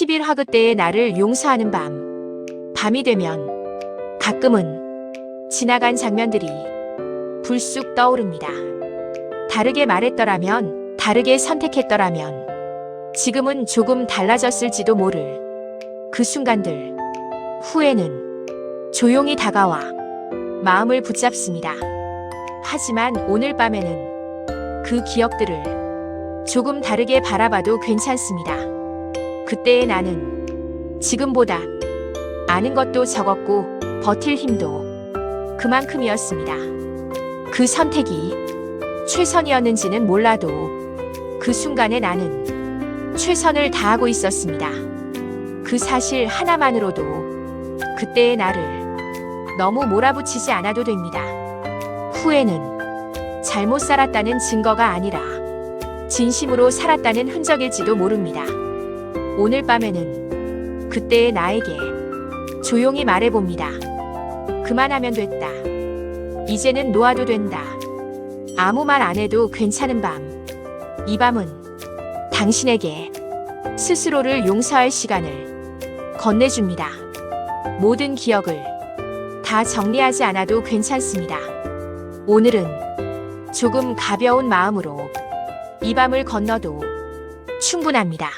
10일 화그 때의 나를 용서하는 밤. 밤이 되면 가끔은 지나간 장면들이 불쑥 떠오릅니다. 다르게 말했더라면, 다르게 선택했더라면, 지금은 조금 달라졌을지도 모를 그 순간들. 후에는 조용히 다가와 마음을 붙잡습니다. 하지만 오늘 밤에는 그 기억들을 조금 다르게 바라봐도 괜찮습니다. 그때의 나는 지금보다 아는 것도 적었고 버틸 힘도 그만큼이었습니다. 그 선택이 최선이었는지는 몰라도 그 순간에 나는 최선을 다하고 있었습니다. 그 사실 하나만으로도 그때의 나를 너무 몰아붙이지 않아도 됩니다. 후회는 잘못 살았다는 증거가 아니라 진심으로 살았다는 흔적일지도 모릅니다. 오늘 밤에는 그때의 나에게 조용히 말해봅니다. 그만하면 됐다. 이제는 놓아도 된다. 아무 말 안 해도 괜찮은 밤. 이 밤은 당신에게 스스로를 용서할 시간을 건네줍니다. 모든 기억을 다 정리하지 않아도 괜찮습니다. 오늘은 조금 가벼운 마음으로 이 밤을 건너도 충분합니다.